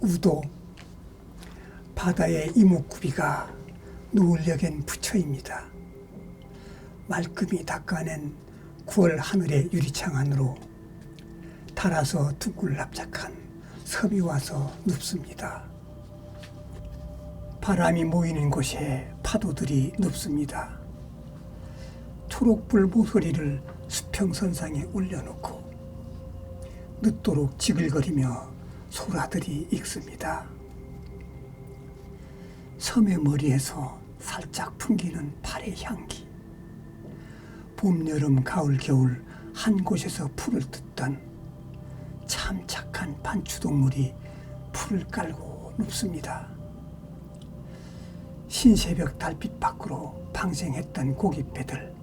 우도 바다의 이목구비가 노을역엔 부처입니다. 말끔히 닦아낸 9월 하늘의 유리창 안으로 달아서 둥글 납작한 섬이 와서 눕습니다. 바람이 모이는 곳에 파도들이 눕습니다. 초록불 모서리를 수평선상에 올려놓고 늦도록 지글거리며 소라들이 익습니다. 섬의 머리에서 살짝 풍기는 발의 향기. 봄, 여름, 가을, 겨울 한 곳에서 풀을 뜯던 참 착한 반추동물이 풀을 깔고 눕습니다. 신새벽 달빛 밖으로 방생했던 고깃배들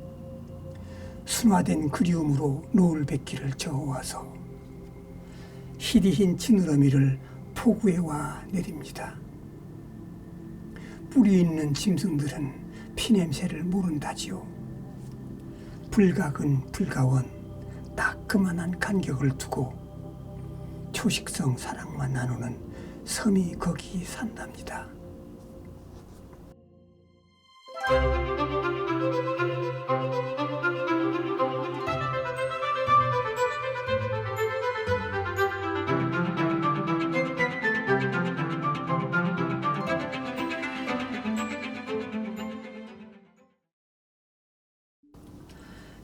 순화된 그리움으로 노을 뱉기를 저어와서 희리흰 지느러미를 포구에 와 내립니다. 뿌리 있는 짐승들은 피냄새를 모른다지요. 불각은 불가원 따끔한 간격을 두고 초식성 사랑만 나누는 섬이 거기 산답니다.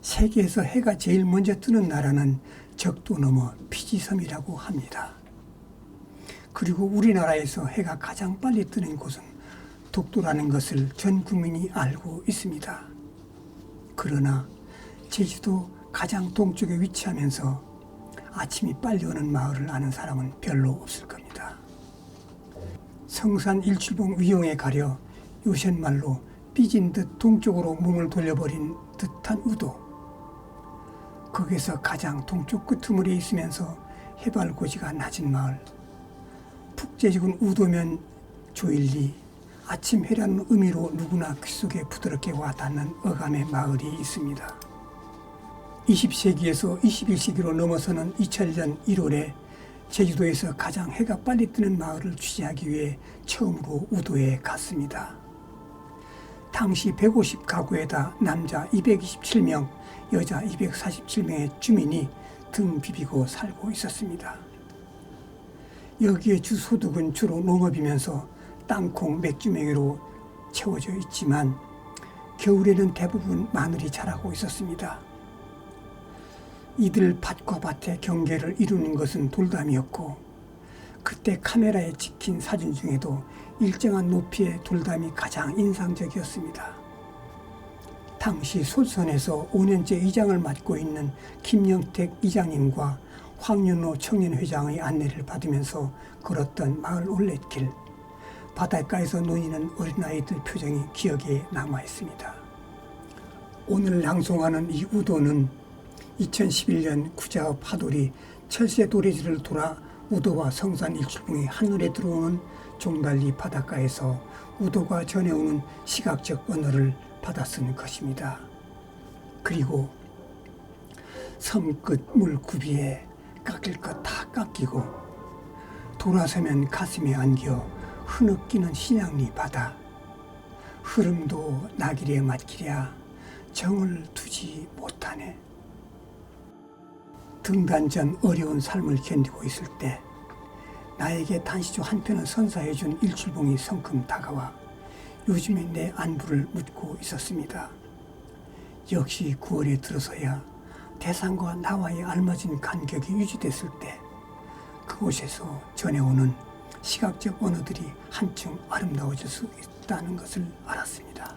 세계에서 해가 제일 먼저 뜨는 나라는 적도 넘어 피지섬이라고 합니다. 그리고 우리나라에서 해가 가장 빨리 뜨는 곳은 독도라는 것을 전 국민이 알고 있습니다. 그러나 제주도 가장 동쪽에 위치하면서 아침이 빨리 오는 마을을 아는 사람은 별로 없을 겁니다. 성산 일출봉 위용에 가려 요새말로 삐진 듯 동쪽으로 몸을 돌려버린 듯한 우도. 거기서 가장 동쪽 끄트물에 있으면서 해발 고지가 낮은 마을. 북제지군 우도면 조일리 아침 해라는 의미로 누구나 귓속에 부드럽게 와닿는 어감의 마을이 있습니다. 20세기에서 21세기로 넘어서는 2000년 1월에 제주도에서 가장 해가 빨리 뜨는 마을을 취재하기 위해 처음으로 우도에 갔습니다. 당시 150 가구에다 남자 227명, 여자 247명의 주민이 등 비비고 살고 있었습니다. 여기에 주 소득은 주로 농업이면서 땅콩, 맥주맹이로 채워져 있지만 겨울에는 대부분 마늘이 자라고 있었습니다. 이들 밭과 밭의 경계를 이루는 것은 돌담이었고 그때 카메라에 찍힌 사진 중에도 일정한 높이의 돌담이 가장 인상적이었습니다. 당시 솔선에서 5년째 이장을 맡고 있는 김영택 이장님과 황윤호 청년회장의 안내를 받으면서 걸었던 마을 올레길, 바닷가에서 논이는 어린아이들 표정이 기억에 남아 있습니다. 오늘 낭송하는 이 우도는 2011년 구자읍 파돌이 철새 도래지를 돌아 우도와 성산 일출봉이 하늘에 들어오는 종달리 바닷가에서 우도가 전해오는 시각적 언어를 받아 쓴 것입니다. 그리고 섬끝 물구비에 깎일 것 다 깎이고 돌아서면 가슴에 안겨 흐느끼는 신양리 바다 흐름도 나길에 맡기랴 정을 두지 못하네 등단전 어려운 삶을 견디고 있을 때 나에게 단시조 한 편을 선사해 준 일출봉이 성큼 다가와 요즘에 내 안부를 묻고 있었습니다. 역시 9월에 들어서야 대상과 나와의 알맞은 간격이 유지됐을 때 그곳에서 전해오는 시각적 언어들이 한층 아름다워질 수 있다는 것을 알았습니다.